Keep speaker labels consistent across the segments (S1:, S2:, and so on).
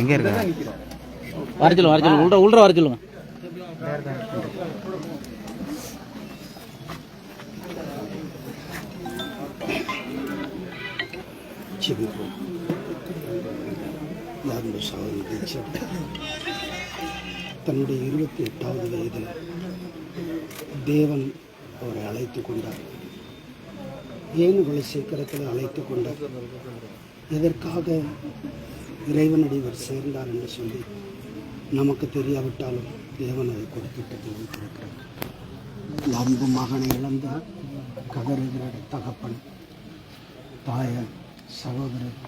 S1: எங்கே இருக்கா?
S2: வர சொல்லுங்க வர சொல்லுங்க உள்ள உள்ள வர சொல்லுங்க.
S3: தீட்சை தன்னுடைய இருபத்தி எட்டாவது வயதில் தேவன் அவரை அழைத்து கொண்டார். ஏன் இவ்வளவு சீக்கிரத்தில் அழைத்து கொண்டார்? எதற்காக இறைவனடி இவர் சேர்ந்தார் என்று சொல்லி நமக்கு தெரியாவிட்டாலும் தேவன் அதை கொடுத்துட்டு வைத்திருக்கிறார் அன்பு மகனை இழந்த கதறுகிற தகப்பன் தாய சகோதரர்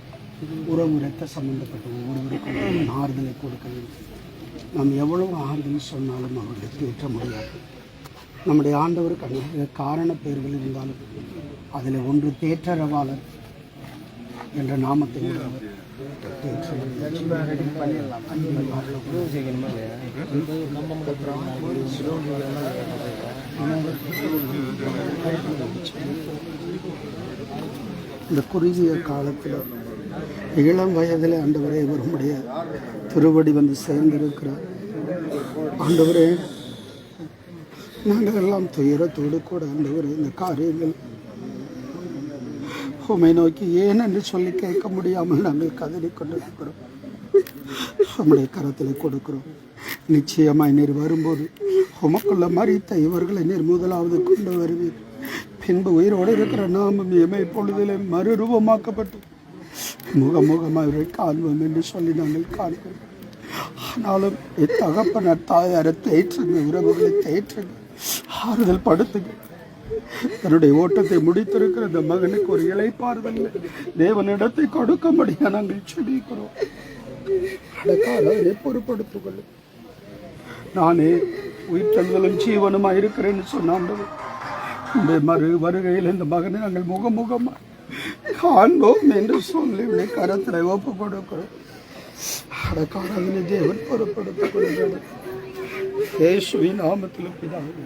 S3: உறவு இரத்த சம்பந்தப்பட்ட ஒவ்வொருவருக்கும் ஆறுதலை கொடுக்க வேண்டும். நாம் எவ்வளவு ஆறுதல் சொன்னாலும் அவர்களை தேற்ற முடியாது. நம்முடைய ஆண்டவருக்கு அநேக காரண பெயர்கள் இருந்தாலும் அதில் ஒன்று தேற்றரவாளர் என்ற நாமத்தை இந்த குறுகிய காலத்தில் இளம் வயதில் ஆண்டவரே இவருடைய திருவடி வந்து சேர்ந்திருக்கிறார். ஆண்டவரே நாங்கள் எல்லாம் துயரத்தோடு கூட ஆண்டவரே இந்த காரியங்கள் உமை நோக்கி ஏன் என்று சொல்லி கேட்க முடியாமல் நாங்கள் கதறி கொண்டிருக்கிறோம் உம்முடைய கரத்தில் கொடுக்கிறோம். நிச்சயமாய் நீர் வரும்போது உமக்குள்ள மறித்த இவர்களை நீர் முதலாவது கொண்டு வருவீர். பின்பு உயிரோடு இருக்கிற நாமும் எமை பொழுதிலே மறுரூபமாக்கப்பட்டு முகமுகமாக இவரை காண்போம் என்று சொல்லி நாங்கள் காண்போம் ஆனாலும் என் தகப்பனர் தாயாரை தேற்றுங்க உறவுகளை தேற்றுங்க. ஆறுதல் படுத்துங்க. தன்னுடைய ஓட்டத்தை முடித்திருக்கிற இந்த மகனுக்கு ஒரு இலைப்பாறுதல் தேவனிடத்தை கொடுக்கும்படியா நாங்கள் சொல்லிக்கிறோம் அடக்காரவனை பொறுப்படுத்திக் கொள்ளும் நானே உயிர்த்தெழுதலும் ஜீவனுமாக இருக்கிறேன்னு சொன்னாண்டவர் இந்த மறு வருகையில் இந்த மகனை நாங்கள் முகமுகமாக காண்போம் என்று சொல்லி கரத்தில் ஒப்பு கொடுக்கிறோம். அடக்காரவனை தேவன் பொறுப்படுத்திக் கொள்கிறது இயேசுவின் நாமத்தில் பிதாவே.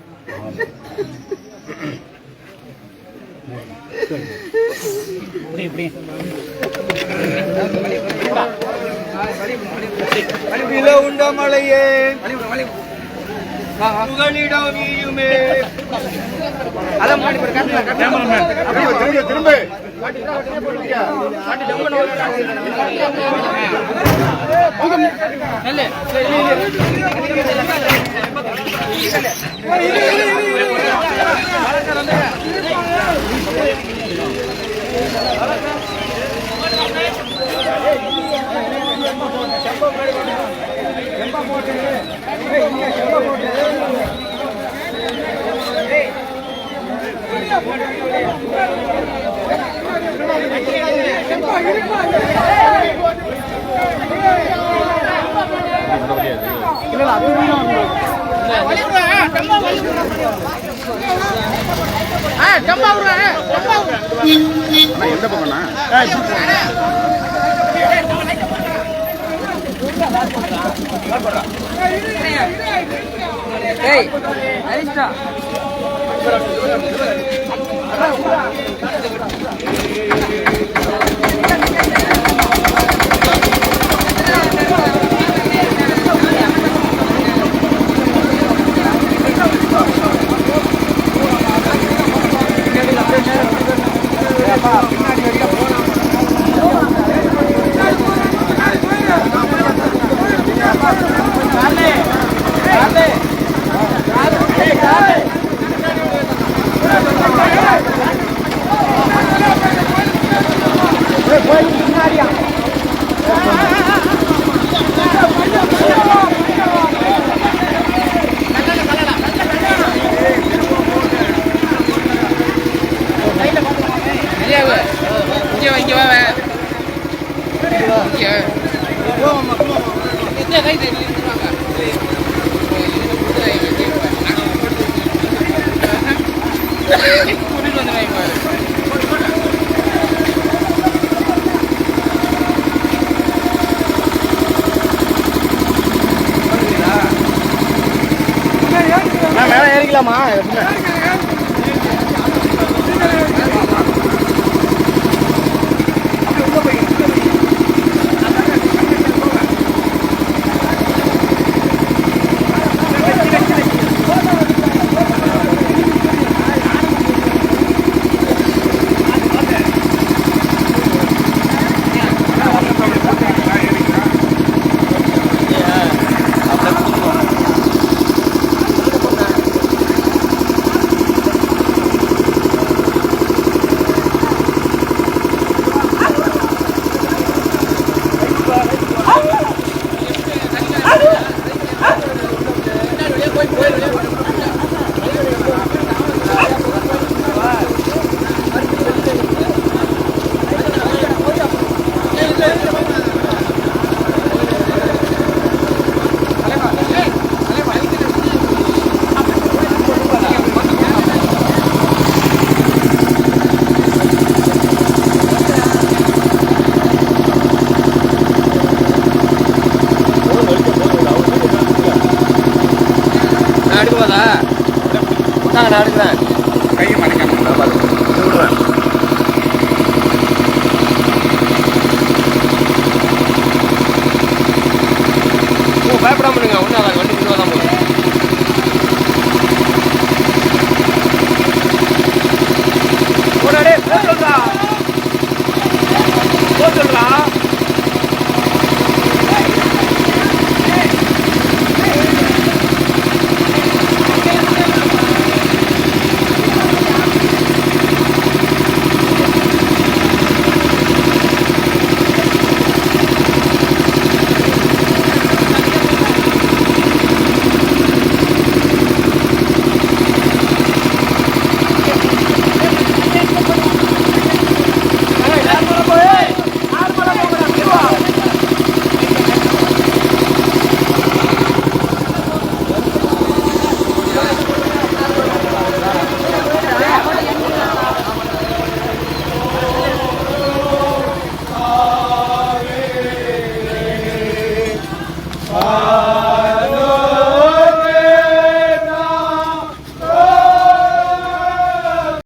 S4: திரும்ப. திரும்ப எந்த பக்கம்ண்ணா ஏய் அரிஷ்டா. கூட்டிட்டு வந்துடுறாங்க மேலே ஏறிக்கலாமா?
S1: என்ன கொடுக்கக்கூடாதா கொடுத்தாங்க நான் எடுக்கிறேன்.
S4: கை மறைக்காம
S1: ஓ பயப்படாம இருங்க. ஒன்றும் வண்டி பின்னாடி தான் போகும். போடாடே போட்டுடா போட்டுடா